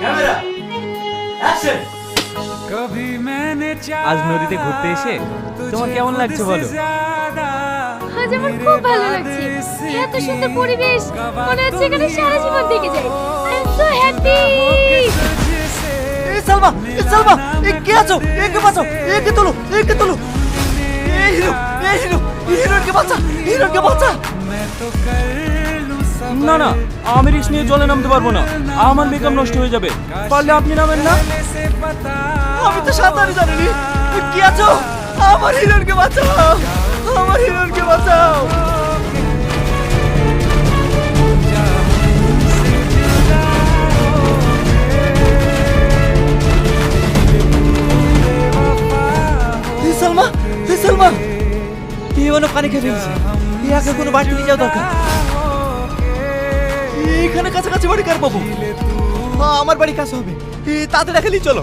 Camera action. আজ নদীতে ঘুরতে এসে তোমার কেমন লাগছে বলো? আজ আমার খুব ভালো লাগছে। এত সুন্দর পরিবেশ। মনে হচ্ছে এখানে সারা জীবন থেকে যাই আই এম সো হ্যাপি এ সালমা এ সালমা এ কে আছো? বাঁচাও? একে তোলো? একে তোলো? এ হিরো এ হিরো হিরোকে বাঁচা? হিরোকে বাঁচা? না না, আমি রিস্ক নিয়ে জলে নামতে পারব না। আমার মেকআপ নষ্ট হয়ে যাবে। পারলে আপনি নামেন না। আমি তো সাঁতার জানি নি কে আছো? আমার হিরোকে বাঁচাও। আমার হিরোকে বাঁচাও। সালমা সালমা। পানি খেয়ে ফেলছে কোনো বাড়িতে নিয়ে যাওয়া দরকার। এখানে কাছাকাছি বাড়ি কার পাবো আমার বাড়ি কাছে হবে। তাদের দেখালি খেলি চলো।